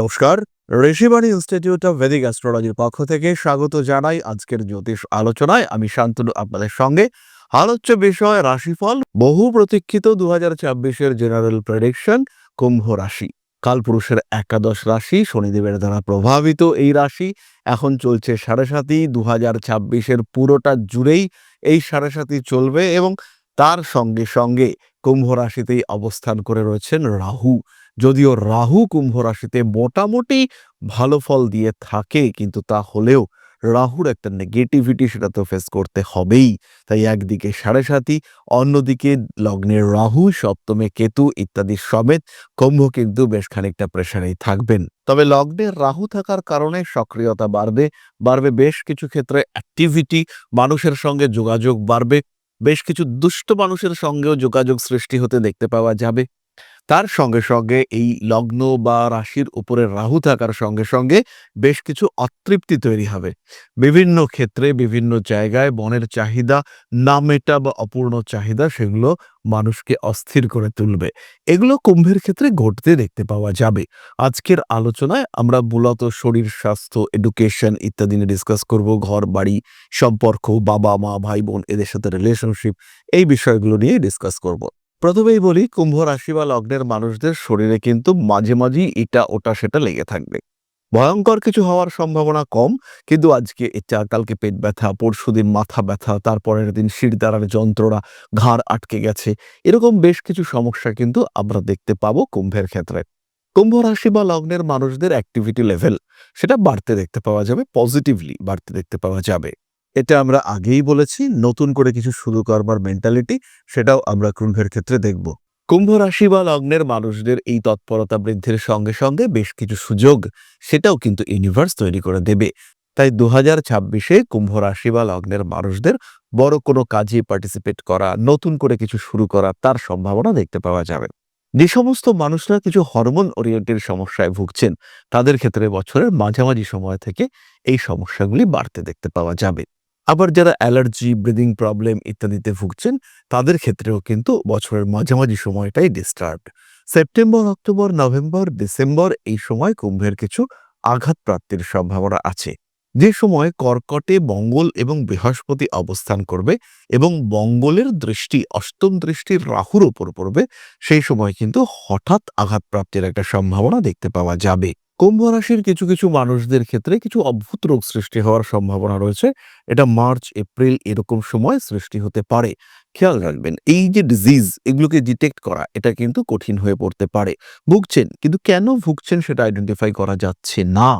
নমস্কার। Rishibani institute of Vedic অ্যাস্ট্রোলজির পক্ষ থেকে স্বাগত জানাই আজকের জ্যোতিষ আলোচনায়। আমি শান্তনু আপনাদের সঙ্গে। আলোচ্য বিষয় রাশিফল, বহু প্রতীক্ষিত দু হাজার জেনারেল প্রেডিকশন কুম্ভ রাশি। কালপুরুষের একাদশ রাশি, শনিদেবের দ্বারা প্রভাবিত এই রাশি। এখন চলছে সাড়ে সাতি দু হাজার ছাব্বিশের পুরোটা জুড়েই এই সাড়ে সাতি চলবে এবং তার সঙ্গে সঙ্গে কুম্ভ রাশিতেই অবস্থান করে রয়েছেন রাহু। যদিও রাহু কুম্ভ রাশিতে মোটামুটি ভালো ফল দিয়ে থাকে, কিন্তু তা হলেও রাহুর একটা নেগেটিভিটি সেটা তো ফেস করতে হবেই। তাই একদিকে সাড়ে সাতি অন্যদিকে লগ্নের রাহু, সপ্তমে কেতু ইত্যাদি সমেত কুম্ভ কিন্তু বেশ খানিকটা প্রেশারেই থাকবেন। তবে লগ্নের রাহু থাকার কারণে সক্রিয়তা বাড়বে বাড়বে বেশ কিছু ক্ষেত্রে অ্যাক্টিভিটি মানুষের সঙ্গে যোগাযোগ বাড়বে, বেশ কিছু দুষ্ট মানুষের সঙ্গেও যোগাযোগ সৃষ্টি হতে দেখতে পাওয়া যাবে। তার সঙ্গে সঙ্গে এই লগ্ন বা রাশির উপরে রাহু থাকার সঙ্গে সঙ্গে বেশ কিছু অতৃপ্তি তৈরি হবে। বিভিন্ন ক্ষেত্রে, বিভিন্ন জায়গায় মনের চাহিদা না মেটা বা অপূর্ণ চাহিদা সেগুলো মানুষকে অস্থির করে তুলবে। এগুলো কুম্ভের ক্ষেত্রে ঘটতে দেখতে পাওয়া যাবে। আজকের আলোচনায় আমরা মূলত শরীর স্বাস্থ্য এডুকেশন ইত্যাদি নিয়ে ডিসকাস করব, ঘর, বাড়ি সম্পর্ক বাবা মা ভাই বোন এদের সাথে রিলেশনশিপ এই বিষয়গুলো নিয়ে ডিসকাস করব। প্রথমেই বলি, কুম্ভ রাশি বা লগ্নের মানুষদের শরীরে কিন্তু মাঝে মাঝেই এটা ওটা সেটা লেগে থাকবে। ভয়ঙ্কর কিছু হওয়ার সম্ভাবনা কম, কিন্তু আজকে এটা কালকে পেট ব্যথা, পরশুদিন মাথা ব্যথা, তারপরের দিন শিরদাঁড়ার যন্ত্রণা, ঘাড় আটকে গেছে, এরকম বেশ কিছু সমস্যা কিন্তু আমরা দেখতে পাবো কুম্ভের ক্ষেত্রে। কুম্ভ রাশি বা লগ্নের মানুষদের অ্যাক্টিভিটি লেভেল সেটা বাড়তে দেখতে পাওয়া যাবে পজিটিভলি বাড়তে দেখতে পাওয়া যাবে। এটা আমরা আগেই বলেছি, নতুন করে কিছু শুরু করবার মেন্টালিটি সেটাও আমরা কুম্ভের ক্ষেত্রে দেখব। কুম্ভ রাশি বা লগ্নের মানুষদের এই তৎপরতা বৃদ্ধির সঙ্গে সঙ্গে বেশ কিছু সুযোগ সেটাও কিন্তু ইউনিভার্স তৈরি করে দেবে। তাই দু হাজার ছাব্বিশে কুম্ভ রাশি বা লগ্নের মানুষদের বড় কোনো কাজে পার্টিসিপেট করা, নতুন করে কিছু শুরু করা তার সম্ভাবনা দেখতে পাওয়া যাবে। যে সমস্ত মানুষরা কিছু হরমোন ওরিয়েন্টেড সমস্যায় ভুগছেন, তাদের ক্ষেত্রে বছরের মাঝামাঝি সময় থেকে এই সমস্যাগুলি বাড়তে দেখতে পাওয়া যাবে। আবার যারা অ্যালার্জি, ব্রিদিং প্রবলেম ইত্যাদিতে ভুগছেন, তাদের ক্ষেত্রেও কিন্তু বছরের মাঝামাঝি সময়টাই disturb September October November December এই সময় কুম্ভের কিছু আঘাত প্রাপ্তির সম্ভাবনা আছে। যে সময় কর্কটে, মঙ্গল এবং বৃহস্পতি অবস্থান করবে এবং মঙ্গলের দৃষ্টি, অষ্টম দৃষ্টির রাহুর ওপর পড়বে, সেই সময় কিন্তু হঠাৎ আঘাত প্রাপ্তির একটা সম্ভাবনা দেখতে পাওয়া যাবে। কুম্ভ রাশির কিছু কিছু মানুষদের ক্ষেত্রে কিছু অদ্ভুত রোগ সৃষ্টি হওয়ার সম্ভাবনা রয়েছে। এটা মার্চ, এপ্রিল এরকম সময় সৃষ্টি হতে পারে। খেয়াল রাখবেন, এই যে ডিজিজ এগুলোকে ডিটেক্ট করা, এটা কিন্তু কঠিন হয়ে পড়তে পারে। ভুগছেন, কিন্তু কেন ভুগছেন সেটা আইডেন্টিফাই করা যাচ্ছে না।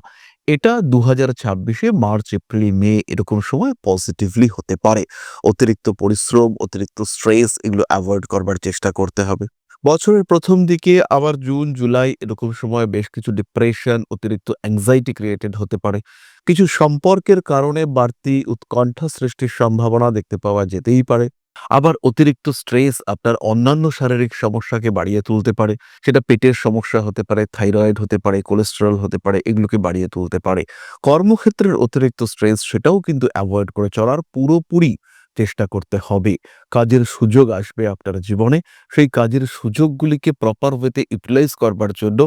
এটা দু হাজার ছাব্বিশে মার্চ, এপ্রিল, মে এরকম সময় পজিটিভলি হতে পারে। অতিরিক্ত পরিশ্রম, অতিরিক্ত স্ট্রেস এগুলো অ্যাভয়েড করবার চেষ্টা করতে হবে। বছরের প্রথম দিকে আবার জুন, জুলাই এরকম সময় বেশ কিছু ডিপ্রেশন অতিরিক্ত অ্যাংজাইটি ক্রিয়েটেড হতে পারে। কিছু সম্পর্কের কারণে বাড়তি উৎকণ্ঠা সৃষ্টির সম্ভাবনা দেখতে পাওয়া যেতেই পারে। আবার অতিরিক্ত স্ট্রেস আপনার অন্যান্য শারীরিক সমস্যাকে বাড়িয়ে তুলতে পারে। সেটা পেটের সমস্যা হতে পারে থাইরয়েড হতে পারে কোলেস্টেরল হতে পারে, এগুলোকে বাড়িয়ে তুলতে পারে। কর্মক্ষেত্রের অতিরিক্ত স্ট্রেস সেটাও কিন্তু অ্যাভয়েড করে চলার পুরোপুরি চেষ্টা করতে হবে। কাজের সুযোগ আসবে আপনার জীবনে। সেই কাজের সুযোগগুলিকে প্রপার ওয়েতে ইউটিলাইজ করবার জন্য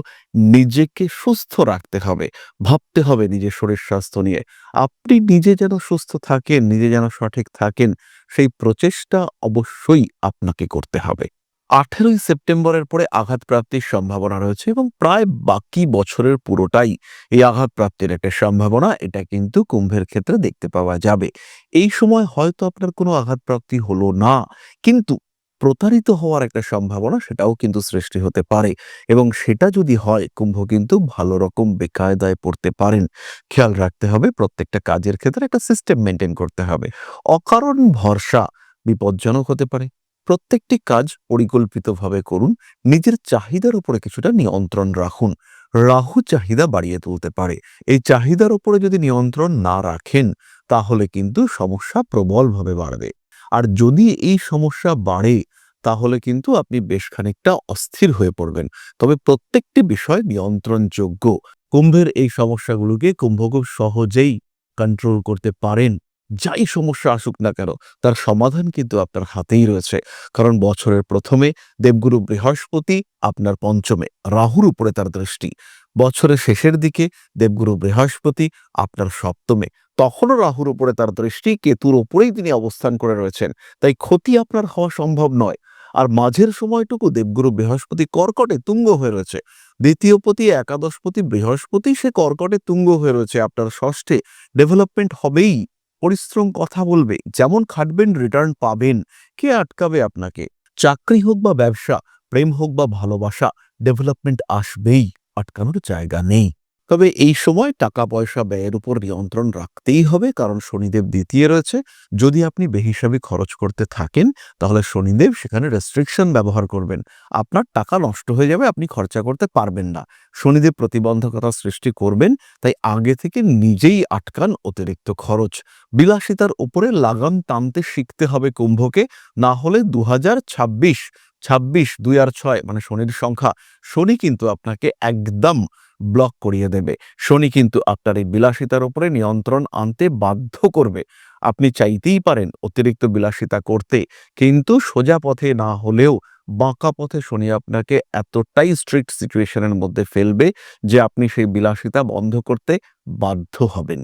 নিজেকে সুস্থ রাখতে হবে। ভাবতে হবে নিজের শরীর স্বাস্থ্য নিয়ে। আপনি নিজে যেন সুস্থ থাকেন, নিজে যেন সঠিক থাকেন, সেই প্রচেষ্টা অবশ্যই আপনাকে করতে হবে। আঠেরোই সেপ্টেম্বরের পরে আঘাতপ্রাপ্তির সম্ভাবনা রয়েছে এবং প্রায় বাকি বছরের পুরোটাই এই আঘাতপ্রাপ্তির একটা সম্ভাবনা। এটা কিন্তু কুম্ভের ক্ষেত্রে দেখতে পাওয়া যাবে। এই সময় হয়তো আপনার কোনো আঘাতপ্রাপ্তি হলো না, কিন্তু প্রতারিত হওয়ার একটা সম্ভাবনা সেটাও কিন্তু সৃষ্টি হতে পারে এবং সেটা যদি হয়, কুম্ভ কিন্তু ভালো রকম বেকায়দায় পড়তে পারেন। খেয়াল রাখতে হবে, প্রত্যেকটা কাজের ক্ষেত্রে একটা সিস্টেম মেনটেন করতে হবে। অকারণ ভরসা বিপজ্জনক হতে পারে। প্রত্যেকটি কাজ পরিকল্পিতভাবে করুন। নিজের চাহিদার উপরে কিছুটা নিয়ন্ত্রণ রাখুন। রাহু চাহিদা বাড়িয়ে তুলতে পারে। এই চাহিদার উপরে যদি নিয়ন্ত্রণ না রাখেন, তাহলে কিন্তু সমস্যা প্রবলভাবে বাড়বে। আর যদি এই সমস্যা বাড়ে, তাহলে কিন্তু আপনি বেশ খানিকটা অস্থির হয়ে পড়বেন। তবে প্রত্যেকটি বিষয় নিয়ন্ত্রণযোগ্য। কুম্ভের এই সমস্যাগুলোকে কুম্ভ খুব সহজেই কন্ট্রোল করতে পারেন। যাই সমস্যা আসুক না কেন, তার সমাধান কিন্তু আপনার হাতেই রয়েছে। কারণ বছরের প্রথমে দেবগুরু বৃহস্পতি আপনার পঞ্চমে, রাহুর উপরে তার দৃষ্টি। বছরের শেষের দিকে দেবগুরু বৃহস্পতি আপনার সপ্তমে, তখনও রাহুর উপরে তার দৃষ্টি, কেতুর ওপরেই তিনি অবস্থান করে রয়েছেন। তাই ক্ষতি আপনার হওয়া সম্ভব নয়। আর মাঝের সময়টুকু দেবগুরু বৃহস্পতি কর্কটে তুঙ্গ হয়ে রয়েছে। দ্বিতীয় পতি একাদশপতি বৃহস্পতি, সে কর্কটে তুঙ্গ হয়ে রয়েছে। আপনার ষষ্ঠে ডেভেলপমেন্ট হবেই। পরিশ্রম কথা বলবে, যেমন খাটবেন রিটার্ন পাবেন। কে আটকাবে আপনাকে? চাকরি হোক বা ব্যবসা, প্রেম হোক বা ভালোবাসা ডেভেলপমেন্ট আসবেই, আটকানোর জায়গা নেই। তবে এই সময় টাকা পয়সা ব্যয়ের উপর নিয়ন্ত্রণ রাখতেই হবে, কারণ শনিদেব দ্বিতীয় রয়েছে। যদি আপনি বেহিসাবি খরচ করতে থাকেন, তাহলে শনিদেব সেখানে রেস্ট্রিকশন ব্যবহার করবেন। আপনার টাকা নষ্ট হয়ে যাবে, আপনি খরচা করতে পারবেন না। শনিদেব প্রতিবন্ধকতা সৃষ্টি করবেন, তাই আগে থেকে নিজেই আটকান অতিরিক্ত খরচ। বিলাসিতার উপরে লাগাম টানতে শিখতে হবে কুম্ভকে, না হলে দু ছাব্বিশ ছাব্বিশ, দুই আর ছয় মানে শনির সংখ্যা, শনি কিন্তু আপনাকে একদম ব্লক করিয়ে দেবে। শনি কিন্তু আপনার এই বিলাসিতার উপরে নিয়ন্ত্রণ আনতে বাধ্য করবে। আপনি চাইতেই পারেন অতিরিক্ত বিলাসিতা করতে, কিন্তু সোজা পথে না হলেও বাঁকা পথে শনি আপনাকে এতটাই স্ট্রিক্ট সিচুয়েশনের মধ্যে ফেলবে যে আপনি সেই বিলাসিতা বন্ধ করতে বাধ্য হবেন।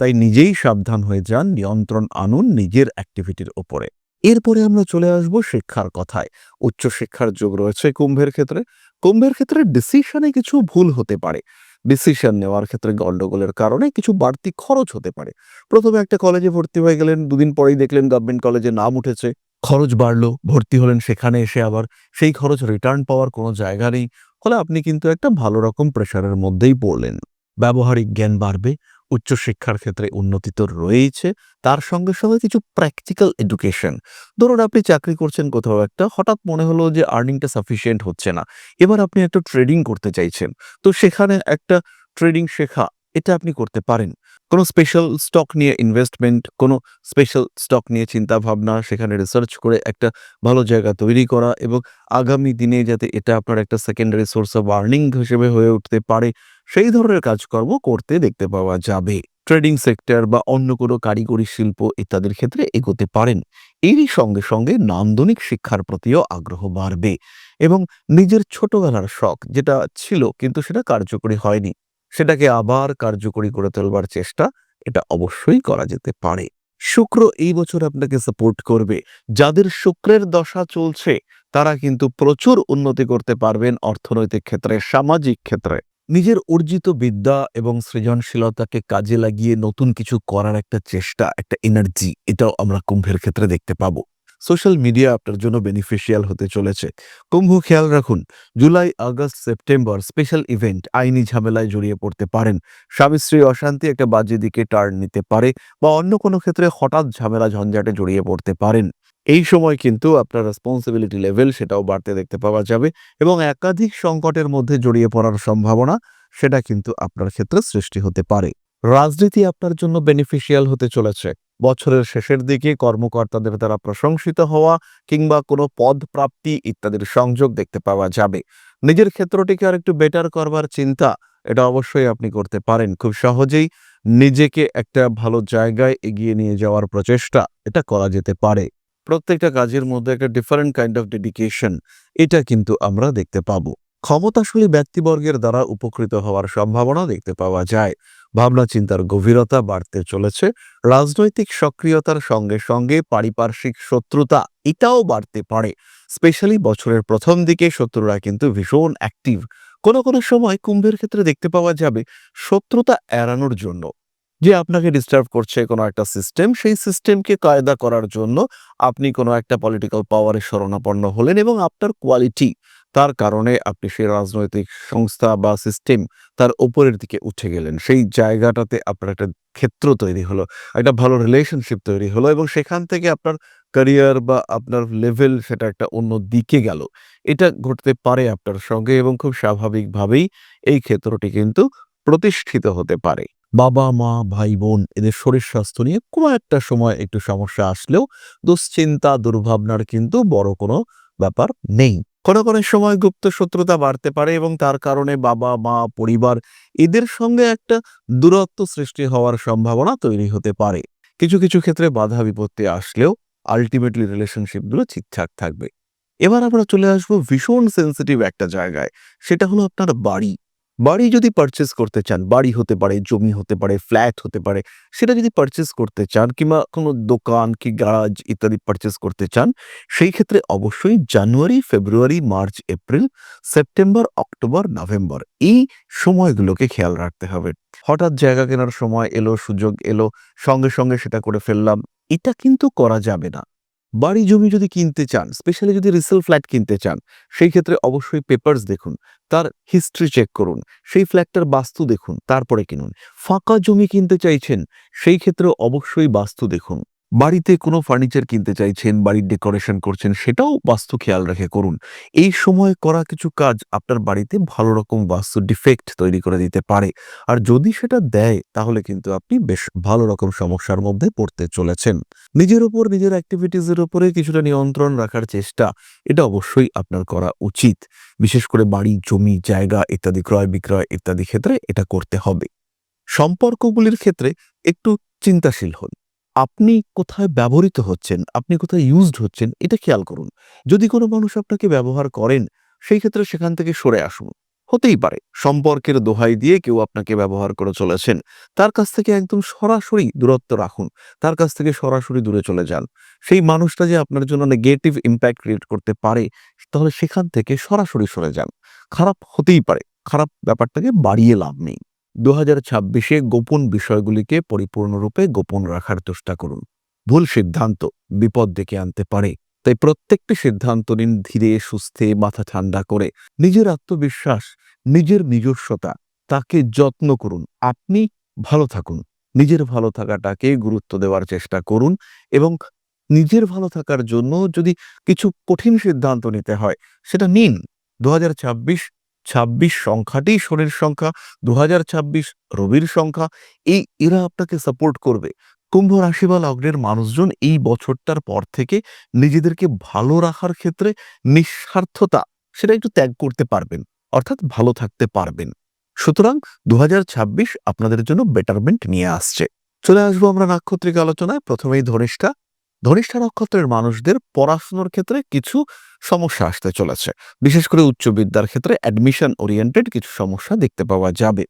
তাই নিজেই সাবধান হয়ে যান, নিয়ন্ত্রণ আনুন নিজের অ্যাক্টিভিটির ওপরে এরপরে আমরা চলে আসব শিক্ষার কথায়। উচ্চশিক্ষার যোগ রয়েছে কুম্ভের ক্ষেত্রে। কুম্ভের ক্ষেত্রে ডিসিশনে কিছু ভুল হতে পারে। ডিসিশন নেওয়ার ক্ষেত্রে গন্ডগোলের কারণে কিছু বাড়তি খরচ হতে পারে। প্রথমে একটা কলেজে ভর্তি হয়ে গেলেন, দুদিন পরেই দেখলেন গভর্নমেন্ট কলেজে নাম উঠেছে। খরচ বাড়লো, ভর্তি হলেন, সেখানে এসে আবার সেই খরচ রিটার্ন পাওয়ার কোনো জায়গা নেই। ফলে আপনি কিন্তু একটা ভালো রকম প্রেশারের মধ্যেই পড়লেন। ব্যবহারিক জ্ঞান বাড়বে উচ্চশিক্ষার ক্ষেত্রে উন্নতি তো রয়েছে তার সঙ্গে সঙ্গে কিছু প্র্যাকটিক্যাল এডুকেশন ধরুন আপনি চাকরি করছেন কোথাও একটা, হঠাৎ মনে হলো যে আর্নিংটা সাফিসিয়েন্ট হচ্ছে না। এবার আপনি একটা ট্রেডিং করতে চাইছেন, তো সেখানে একটা ট্রেডিং শেখা, এটা আপনি করতে পারেন। কোনো স্পেশাল স্টক নিয়ে ইনভেস্টমেন্ট কোনো স্পেশাল স্টক নিয়ে চিন্তা ভাবনা সেখানে রিসার্চ করে একটা ভালো জায়গা তৈরি করা এবং আগামী দিনে যাতে এটা আপনার একটা সেকেন্ডারি সোর্স অফ আর্নিং হিসেবে হয়ে উঠতে পারে, সেই ধরনের কাজকর্ম করতে দেখতে পাওয়া যাবে। ট্রেডিং সেক্টর বা অন্য কোনো কারিগরি শিল্প ইত্যাদির ক্ষেত্রে এগোতে পারেন। এরই সঙ্গে সঙ্গে নান্দনিক শিক্ষার প্রতিও আগ্রহ বাড়বে এবং নিজের ছোটবেলার শখ, যেটা ছিল কিন্তু সেটা কার্যকরী হয়নি। সেটাকে আবার কার্যকরী করে তোলবার চেষ্টা এটা অবশ্যই করা যেতে পারে। শুক্র এই বছর আপনাকে সাপোর্ট করবে। যাদের শুক্রের দশা চলছে, তারা কিন্তু প্রচুর উন্নতি করতে পারবেন অর্থনৈতিক ক্ষেত্রে, সামাজিক ক্ষেত্রে। নিজের অর্জিত বিদ্যা এবং সৃজনশীলতাকে কাজে লাগিয়ে নতুন কিছু করার একটা চেষ্টা, একটা এনার্জি এটাও আমরা কুম্ভের ক্ষেত্রে দেখতে পাবো। সোশ্যাল মিডিয়া আপনার জন্য বেনিফিশিয়াল হতে চলেছে। কুম্ভ, খেয়াল রাখুন, July, August, September special event আইনি ঝামেলায় জড়িয়ে পড়তে পারেন। স্বামী স্ত্রী অশান্তি একটা বাজে দিকে টার্ন নিতে পারে বা অন্য কোনো ক্ষেত্রে হঠাৎ ঝামেলা ঝঞ্ঝাটে জড়িয়ে পড়তে পারেন। এই সময় কিন্তু আপনার রেসপন্সিবিলিটি লেভেল সেটাও বাড়তে দেখতে পাওয়া যাবে এবং একাধিক সংকটের মধ্যে জড়িয়ে পড়ার সম্ভাবনা সেটা কিন্তু আপনার ক্ষেত্রে সৃষ্টি হতে পারে। রাজনীতি আপনার জন্য বেনিফিশিয়াল হতে চলেছে। বছরের শেষের দিকে কর্মকর্তাদের দ্বারা প্রশংসিত হওয়া কিংবা কোনো পদ প্রাপ্তি ইত্যাদির সংযোগ দেখতে পাওয়া যাবে। নিজের ক্ষেত্রটিকে আর একটু বেটার করবার চিন্তা এটা অবশ্যই আপনি করতে পারেন। খুব সহজেই নিজেকে একটা ভালো জায়গায় এগিয়ে নিয়ে যাওয়ার প্রচেষ্টা এটা করা যেতে পারে। প্রত্যেকটা কাজের মধ্যে একটা ডিফারেন্ট কাইন্ড অফ ডেডিকেশন এটা কিন্তু আমরা দেখতে পাবো। ক্ষমতাশালী ব্যক্তিবর্গের দ্বারা উপকৃত হওয়ার সম্ভাবনা দেখতে পাওয়া যায়। ভাবনা চিন্তার গভীরতা বাড়তে চলেছে, রাজনৈতিক সক্রিয়তার সঙ্গে সঙ্গে পারিপার্শ্বিক শত্রুতা এটাও বাড়তে পারে। স্পেশালি বছরের প্রথম দিকে শত্রুরা কিন্তু ভীষণ অ্যাক্টিভ। কোনো কোনো সময় কুম্ভের ক্ষেত্রে দেখতে পাওয়া যাবে শত্রুতা এড়ানোর জন্য। যে আপনাকে ডিস্টার্ব করছে কোনো একটা সিস্টেম সেই সিস্টেমকে কায়দা করার জন্য আপনি কোনো একটা পলিটিক্যাল পাওয়ারের শরণাপন্ন হলেন এবং আপনার কোয়ালিটি তার কারণে আপনি সেই রাজনৈতিক সংস্থা বা সিস্টেম তার উপরের দিকে উঠে গেলেন। সেই জায়গাটাতে আপনার একটা ক্ষেত্র তৈরি হলো, একটা ভালো রিলেশনশিপ তৈরি হলো এবং সেখান থেকে আপনার ক্যারিয়ার বা আপনার লেভেল সেটা একটা অন্য দিকে গেল। এটা ঘটতে পারে আপনার সঙ্গে এবং খুব স্বাভাবিকভাবেই এই ক্ষেত্রটি কিন্তু প্রতিষ্ঠিত হতে পারে। বাবা, মা ভাই বোন এদের শরীর স্বাস্থ্য নিয়ে কোনো একটা সময় একটু সমস্যা আসলেও দুশ্চিন্তা, দুর্ভাবনার কিন্তু বড় কোনো ব্যাপার নেই। কোনো কোনো সময় গুপ্ত শত্রুতা বাড়তে পারে এবং তার কারণে বাবা, মা, পরিবার এদের সঙ্গে একটা দূরত্ব সৃষ্টি হওয়ার সম্ভাবনা তৈরি হতে পারে। কিছু কিছু ক্ষেত্রে বাধা বিপত্তি আসলেও আলটিমেটলি রিলেশনশিপগুলো ঠিকঠাক থাকবে। এবার আমরা চলে আসব ভীষণ সেন্সিটিভ একটা জায়গায়, সেটা হলো আপনার বাড়ি। বাড়ি যদি পারচেস করতে চান, বাড়ি হতে পারে, জমি হতে পারে ফ্ল্যাট হতে পারে, সেটা যদি পারচেস করতে চান কিংবা কোনো দোকান কি গ্যারাজ ইত্যাদি পারচেস করতে চান, সেই ক্ষেত্রে অবশ্যই January February March April September October November এই সময়গুলোকে খেয়াল রাখতে হবে। হঠাৎ জায়গা কেনার সময় এলো, সুযোগ এলো, সঙ্গে সঙ্গে সেটা করে ফেললাম, এটা কিন্তু করা যাবে না। বাড়ি জমি যদি কিনতে চান স্পেশালি যদি রিসেল ফ্ল্যাট কিনতে চান, সেই ক্ষেত্রে অবশ্যই পেপার্স দেখুন, তার হিস্ট্রি চেক করুন, সেই ফ্ল্যাটটার বাস্তু দেখুন, তারপরে কিনুন। ফাঁকা জমি কিনতে চাইছেন, সেই ক্ষেত্রে অবশ্যই বাস্তু দেখুন। বাড়িতে কোনো ফার্নিচার কিনতে চাইছেন, বাড়ির ডেকোরেশন করছেন, সেটাও বাস্তু খেয়াল রেখে করুন। এই সময় করা কিছু কাজ আপনার বাড়িতে ভালো রকম বাস্তু ডিফেক্ট তৈরি করে দিতে পারে। আর যদি সেটা দেয়, তাহলে কিন্তু আপনি বেশ ভালো রকম সমস্যার মধ্যে পড়তে চলেছেন। নিজের উপর, নিজের অ্যাক্টিভিটিসের উপরে কিছুটা নিয়ন্ত্রণ রাখার চেষ্টা, এটা অবশ্যই আপনার করা উচিত। বিশেষ করে বাড়ি, জমি, জায়গা ইত্যাদি, ক্রয় বিক্রয় ইত্যাদি ক্ষেত্রে এটা করতে হবে। সম্পর্কগুলির ক্ষেত্রে একটু চিন্তাশীল হন। আপনি কোথায় ব্যবহৃত হচ্ছেন, আপনি কোথায় ইউজড হচ্ছেন, এটা খেয়াল করুন। যদি কোনো মানুষ আপনাকে ব্যবহার করেন, সেই ক্ষেত্রে সেখান থেকে সরে আসুন। হতেই পারে, সম্পর্কের দোহাই দিয়ে কেউ আপনাকে ব্যবহার করে চলেছেন, তার কাছ থেকে একদম সরাসরি দূরত্ব রাখুন, তার কাছ থেকে সরাসরি দূরে চলে যান। সেই মানুষটা যে আপনার জন্য নেগেটিভ ইম্প্যাক্ট ক্রিয়েট করতে পারে, তাহলে সেখান থেকে সরাসরি সরে যান। খারাপ হতেই পারে, খারাপ ব্যাপারটাকে বাড়িয়ে লাভ নেই। দু হাজার ছাব্বিশে গোপন বিষয়গুলিকে পরিপূর্ণরূপে গোপন রাখার চেষ্টা করুন। ভুল সিদ্ধান্ত বিপদ ডেকে আনতে পারে, তাই প্রত্যেকটি সিদ্ধান্ত নিন ধীরে, সুস্থে, মাথা ঠান্ডা করে। নিজের আত্মবিশ্বাস, নিজের নিজস্বতা, তাকে যত্ন করুন। আপনি ভালো থাকুন। নিজের ভালো থাকাটাকে গুরুত্ব দেওয়ার চেষ্টা করুন এবং নিজের ভালো থাকার জন্য যদি কিছু কঠিন সিদ্ধান্ত নিতে হয়, সেটা নিন। দু হাজার ছাব্বিশ হাজার ছাব্বিশ ছাব্বিশ সংখ্যাটি শনির সংখ্যা দু রবির সংখ্যা। এই এরা আপনাকে সাপোর্ট করবে। কুম্ভ রাশি বা লগ্নের মানুষজন এই বছরটার পর থেকে নিজেদেরকে ভালো রাখার ক্ষেত্রে নিঃস্বার্থতা সেটা একটু ত্যাগ করতে পারবেন, অর্থাৎ ভালো থাকতে পারবেন। সুতরাং দু হাজার ছাব্বিশ আপনাদের জন্য বেটারমেন্ট নিয়ে আসছে। চলে আসব আমরা নাক্ষত্রিক আলোচনায়। প্রথমেই ধনিষ্ঠা ধনিষ্ঠা নক্ষত্রের মানুষদের পড়াশোনার ক্ষেত্রে কিছু সমস্যা আসতে চলেছে। বিশেষ করে উচ্চ বিদ্যার ক্ষেত্রে অ্যাডমিশন ওরিয়েন্টেড কিছু সমস্যা দেখতে পাওয়া যাবে।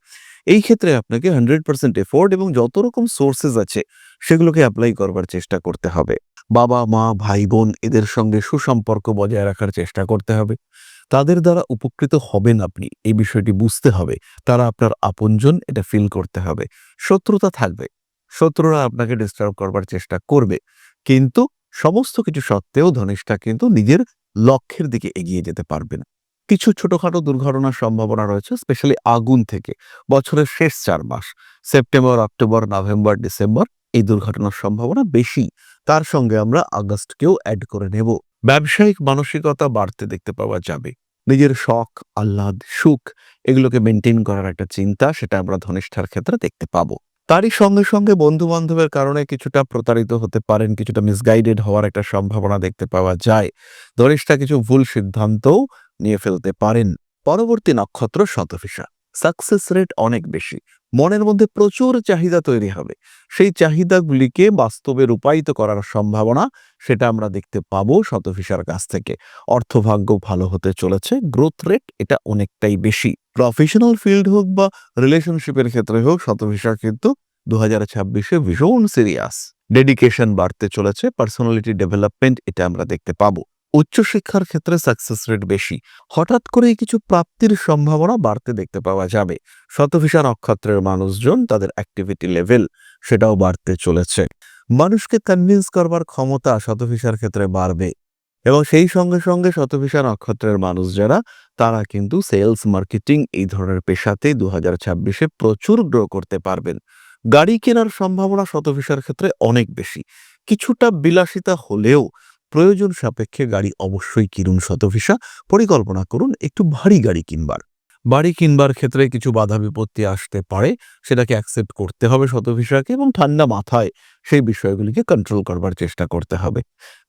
এই ক্ষেত্রে আপনাকে হান্ড্রেড পার্সেন্ট এফোর্ড এবং যত রকম সোর্সেস আছে, সেগুলোকে অ্যাপ্লাই করবার চেষ্টা করতে হবে। বাবা, মা, ভাই, বোন এদের সঙ্গে সুসম্পর্ক বজায় রাখার চেষ্টা করতে হবে। তাদের দ্বারা উপকৃত হবেন আপনি, এই বিষয়টি বুঝতে হবে। তারা আপনার আপনজন, এটা ফিল করতে হবে। শত্রুতা থাকবে। শত্রুরা আপনাকে ডিস্টার্ব করবার চেষ্টা করবে। কিন্তু সমস্ত কিছু সত্ত্বেও ধনিষ্ঠা কিন্তু নিজের লক্ষ্যের দিকে এগিয়ে যেতে পারবে না। কিছু ছোটখাটো দুর্ঘটনার সম্ভাবনা রয়েছে স্পেশালি আগুন থেকে। বছরের শেষ চার মাস সেপ্টেম্বর অক্টোবর নভেম্বর ডিসেম্বর এই দুর্ঘটনার সম্ভাবনা বেশি। তার সঙ্গে আমরা আগস্টকেও অ্যাড করে নেব। ব্যবসায়িক মানসিকতা বাড়তে দেখতে পাওয়া যাবে। নিজের শখ, আহ্লাদ, সুখ, এগুলোকে মেনটেন করার একটা চিন্তা, সেটা আমরা ধনিষ্ঠার ক্ষেত্রে দেখতে পাবো। তারই সঙ্গে সঙ্গে বন্ধু বান্ধবের কারণে কিছুটা প্রতারিত হতে পারেন, কিছুটা মিসগাইডেড হওয়ার একটা সম্ভাবনা দেখতে পাওয়া যায়। ধনিষ্ঠা কিছু ভুল সিদ্ধান্তও নিয়ে ফেলতে পারেন। পরবর্তী নক্ষত্র শতফিসা। সাকসেস রেট অনেক বেশি। মনের মধ্যে প্রচুর চাহিদা তৈরি হবে। সেই চাহিদাগুলিকে বাস্তবে রূপায়িত করার সম্ভাবনা সেটা আমরা দেখতে পাবো শতফিসার কাছ থেকে। অর্থভাগ্য ভালো হতে চলেছে গ্রোথ রেট এটা অনেকটাই বেশি। প্রফেশনাল ফিল্ড হোক বা রিলেশনশিপের ক্ষেত্রে হোক শতভিসা কিন্তু দু হাজার ছাব্বিশে ভীষণ সিরিয়াস ডেডিকেশন বাড়তে চলেছে পার্সোনালিটি ডেভেলপমেন্ট এটা আমরা দেখতে পাবো। উচ্চশিক্ষার ক্ষেত্রে সাকসেস রেট বেশি। হঠাৎ করে কিছু প্রাপ্তির সম্ভাবনা বাড়তে দেখতে পাওয়া যাবে। শতভিসা নক্ষত্রের মানুষজন তাদের অ্যাক্টিভিটি লেভেল সেটাও বাড়তে চলেছে। মানুষকে কনভিন্স করবার ক্ষমতা শতভিসার ক্ষেত্রে বাড়বে। এবং সেই সঙ্গে সঙ্গে শতভিসা নক্ষত্রের মানুষ যারা, তারা কিন্তু সেলস মার্কেটিং এই ধরনের পেশাতে দু হাজার ছাব্বিশে প্রচুর গ্রো করতে পারবেন। গাড়ি কেনার সম্ভাবনা শতভিসার ক্ষেত্রে অনেক বেশি। কিছুটা বিলাসিতা হলেও প্রয়োজন সাপেক্ষে গাড়ি অবশ্যই কিনুন শতভিসা। পরিকল্পনা করুন একটু ভারী গাড়ি কিনবার। বাড়ি কিনবার ক্ষেত্রে কিছু বাধা বিপত্তি আসতে পারে, সেটাকে অ্যাকসেপ্ট করতে হবে শতভিসাকে এবং ঠান্ডা মাথায় সেই বিষয়গুলিকে কন্ট্রোল করবার চেষ্টা করতে হবে।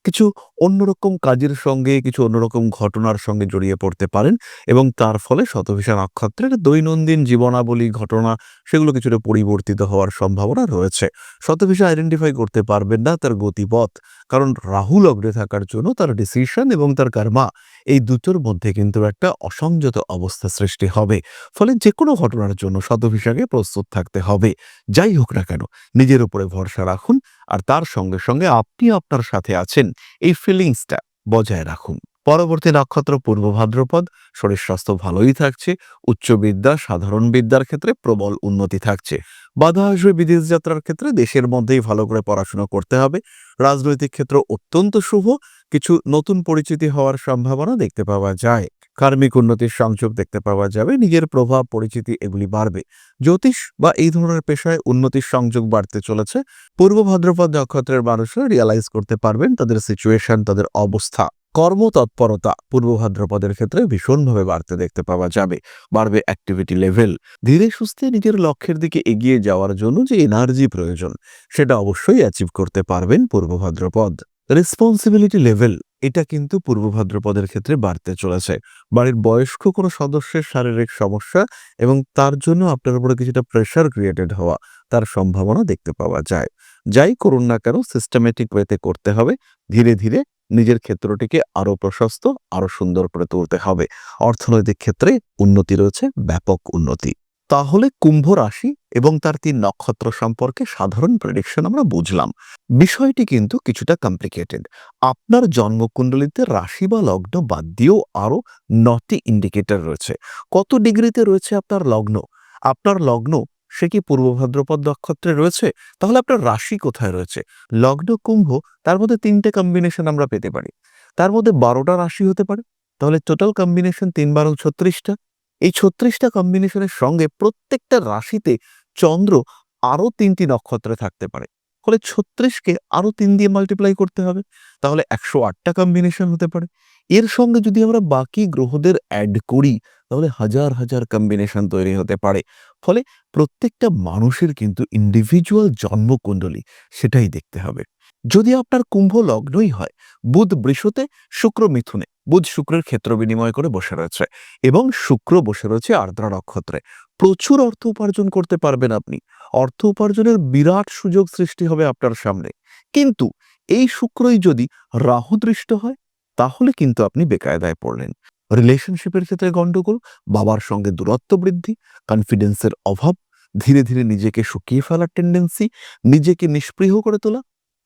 কিছু অন্যরকম কাজের সঙ্গে, কিছু অন্যরকম ঘটনার সঙ্গে জড়িয়ে পড়তে পারেন এবং তার ফলে শতভিষা নক্ষত্রের দৈনন্দিন জীবনাবলী ঘটনা, সেগুলো কিছুটা পরিবর্তিত হওয়ার সম্ভাবনা রয়েছে। শতভিষা আইডেন্টিফাই করতে পারবেন না তার গতিপথ, কারণ রাহু লগ্নে থাকার জন্য তার ডিসিশন এবং তার কর্মা এই দুটোর মধ্যে কিন্তু একটা অসংযত অবস্থা সৃষ্টি হবে। ফলে যে কোনো ঘটনার জন্য শতভিষাকে প্রস্তুত থাকতে হবে। যাই হোক না কেন, নিজের উপরে ভরসা রাখুন। আর তার সঙ্গে সঙ্গে আপনি আপনার সাথে আছেন। এই ফিলিংসটা বজায় রাখুন। পরবর্তী নক্ষত্র পূর্ব ভাদ্রপদ, শরীর স্বাস্থ্য ভালোই থাকছে উচ্চ বিদ্যা সাধারণ বিদ্যার ক্ষেত্রে প্রবল উন্নতি থাকছে। বাধা আসবে বিদেশ যাত্রার ক্ষেত্রে, দেশের মধ্যেই ভালো করে পড়াশোনা করতে হবে। রাজনৈতিক ক্ষেত্র অত্যন্ত শুভ, কিছু নতুন পরিচিতি হওয়ার সম্ভাবনা দেখতে পাওয়া যায়। কার্মিক উন্নতির সংযোগ দেখতে পাওয়া যাবে। নিজের প্রভাব, পরিচিতি এগুলি বাড়বে। জ্যোতিষ বা এই ধরনের পেশায় উন্নতির সংযোগ বাড়তে চলেছে। পূর্ব ভাদ্রপদ নক্ষত্রের মানুষরা রিয়ালাইজ করতে পারবেন তাদের সিচুয়েশন তাদের অবস্থা। কর্মতৎপরতা পূর্ব ভাদ্রপদের ক্ষেত্রে ভীষণভাবে বাড়তে দেখতে পাওয়া যাবে। বাড়বে অ্যাক্টিভিটি লেভেল ধীরে সুস্থে নিজের লক্ষ্যের দিকে এগিয়ে যাওয়ার জন্য যে এনার্জি প্রয়োজন, সেটা অবশ্যই অ্যাচিভ করতে পারবেন পূর্ব ভাদ্রপদ। রেসপন্সিবিলিটি লেভেল এটা কিন্তু পূর্ব ভাদ্রপদের ক্ষেত্রে বাড়তে চলেছে। বাড়ির বয়স্ক কোনো সদস্যের শারীরিক সমস্যা এবং তার জন্য আপনার উপরে কিছুটা প্রেশার ক্রিয়েটেড হওয়া, তার সম্ভাবনা দেখতে পাওয়া যায়। যাই করুন না কেন সিস্টেমেটিক ওয়েতে করতে হবে। ধীরে ধীরে নিজের ক্ষেত্রটিকে আরও প্রশস্ত, আরও সুন্দর করে তুলতে হবে। অর্থনৈতিক ক্ষেত্রে উন্নতি রয়েছে, ব্যাপক উন্নতি। তাহলে কুম্ভ রাশি এবং তার তিন নক্ষত্র সম্পর্কে সাধারণ প্রেডিকশন আমরা বুঝলাম। বিষয়টি কিন্তু কিছুটা কমপ্লিকেটেড আপনার জন্মকুণ্ডলিতে রাশি বা লগ্ন বাদ দিয়েও আরও নটি ইন্ডিকেটর রয়েছে। কত ডিগ্রিতে রয়েছে আপনার লগ্ন? আপনার লগ্ন, সে কি পূর্ব ভাদ্রপদ নক্ষত্রে রয়েছে? তাহলে আপনার রাশি কোথায় রয়েছে? লগ্ন, কুম্ভ, তার মধ্যে তিনটে কম্বিনেশন আমরা পেতে পারি। তার মধ্যে বারোটা রাশি হতে পারে। তাহলে টোটাল কম্বিনেশন তিন বারো ছত্রিশটা। এই ছত্রিশটা কম্বিনেশনের সঙ্গে প্রত্যেকটা রাশিতে চন্দ্র আরও তিনটি নক্ষত্রে থাকতে পারে। ফলে ছত্রিশকে আরও তিন দিয়ে মাল্টিপ্লাই করতে হবে, তাহলে একশো আটটা কম্বিনেশন হতে পারে। এর সঙ্গে যদি আমরা বাকি গ্রহদের অ্যাড করি, তাহলে হাজার হাজার কম্বিনেশন তৈরি হতে পারে। ফলে প্রত্যেকটা মানুষের কিন্তু ইন্ডিভিজুয়াল জন্মকুণ্ডলী সেটাই দেখতে হবে। যদি আপনার কুম্ভ লগ্নই হয়, বুধ বৃষতে শুক্র মিথুনে বুধ শুক্রের ক্ষেত্র বিনিময় করে বসে রয়েছে এবং শুক্র বসে রয়েছে আর্দ্রা নক্ষত্রে। প্রচুর অর্থ উপার্জন করতে পারবেন আপনি। অর্থ উপার্জনের বিরাট সুযোগ সৃষ্টি হবে আপনার সামনে। কিন্তু এই শুক্রই যদি রাহু দৃষ্ট হয়, তাহলে কিন্তু আপনি বেকায়দায় পড়লেন। রিলেশনশিপের ক্ষেত্রে গন্ডগোল বাবার সঙ্গে দূরত্ব বৃদ্ধি, কনফিডেন্সের অভাব, ধীরে ধীরে নিজেকে শুকিয়ে ফেলার টেন্ডেন্সি, নিজেকে নিষ্পৃহ করে তোলা,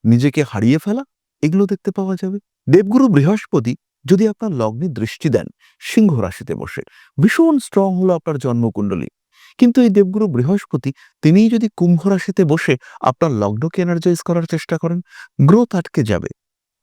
নিজেকে হারিয়ে ফেলা, এগুলো দেখতে পাওয়া যাবে। দেবগুরু বৃহস্পতি যদি আপনার লগ্নে দৃষ্টি দেন, সিংহ রাশিতে বসে, ভীষণ স্ট্রং হলো আপনার জন্মকুণ্ডলী। কিন্তু এই দেবগুরু বৃহস্পতি, তিনিই যদি কুম্ভ রাশিতে বসে আপনার লগ্নকে এনার্জাইজ করার চেষ্টা করেন গ্রোথ আটকে যাবে,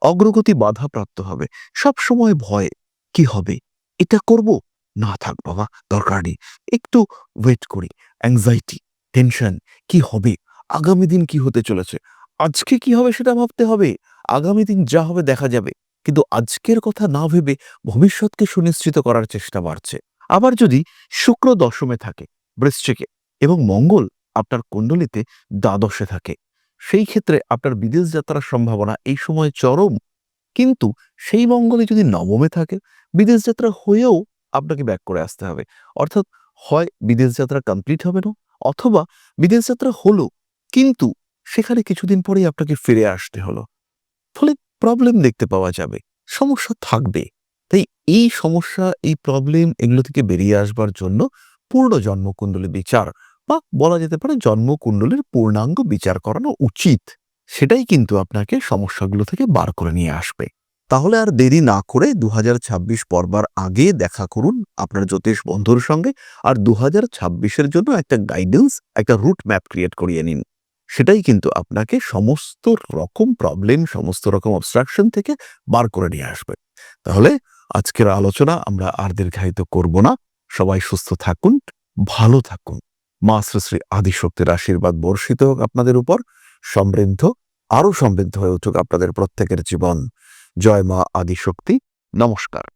অগ্রগতি বাধাপ্রাপ্ত হবে সব সময় ভয়। কি হবে? এটা করব? না থাক বাবা, দরকার নেই। একটু ওয়েট করি। অ্যাংজাইটি টেনশন কি হবে? আগামী দিন কি হতে চলেছে? আজকে কি হবে সেটা ভাবতে হবে। আগামী দিন যা হবে দেখা যাবে। কিন্তু আজকের কথা না ভেবে ভবিষ্যৎকে সুনিশ্চিত করার চেষ্টা বাড়ছে। আবার যদি শুক্র দশমে থাকে, বৃশ্চিকে, এবং মঙ্গল আপনার কুণ্ডলিতে দ্বাদশে থাকে, সেই ক্ষেত্রে আপনার বিদেশ যাত্রার সম্ভাবনা এই সময় চরম। কিন্তু সেই মঙ্গলে যদি নবমে থাকে, বিদেশ যাত্রা হয়েও আপনাকে ব্যাক করে আসতে হবে। অর্থাৎ হয় বিদেশ যাত্রা কমপ্লিট হবে না, অথবা বিদেশ যাত্রা হলো, কিন্তু সেখানে কিছুদিন পরেই আপনাকে ফিরে আসতে হলো। ফলে প্রবলেম দেখতে পাওয়া যাবে, সমস্যা থাকবে। তাই এই সমস্যা, এই প্রবলেম এগুলো থেকে বেরিয়ে আসবার জন্য পূর্ণ জন্মকুণ্ডলী বিচার বা বলা যেতে পারে জন্মকুণ্ডলীর পূর্ণাঙ্গ বিচার করানো উচিত। সেটাই কিন্তু আপনাকে সমস্যাগুলো থেকে বার করে নিয়ে আসবে। তাহলে আর দেরি না করে দু পর্বার আগে দেখা করুন আপনার জ্যোতিষ বন্ধুর সঙ্গে আর দু ছাব্বিশের জন্য একটা গাইডেন্স একটা রুট ম্যাপ ক্রিয়েট করিয়ে নিন। সেটাই কিন্তু আপনাকে সমস্ত রকম প্রবলেম সমস্ত রকম অবস্ট্রাকশন থেকে বার করে নিয়ে আসবে। তাহলে আজকের আলোচনা আমরা আর দীর্ঘায়িত করব না। সবাই সুস্থ থাকুন, ভালো থাকুন। মা শ্রী শ্রী আদিশক্তির আশীর্বাদ বর্ষিত হোক আপনাদের উপর, সমৃদ্ধ আরও সমৃদ্ধ হয়ে উঠুক আপনাদের প্রত্যেকের জীবন। জয় মা আদিশক্তি। নমস্কার।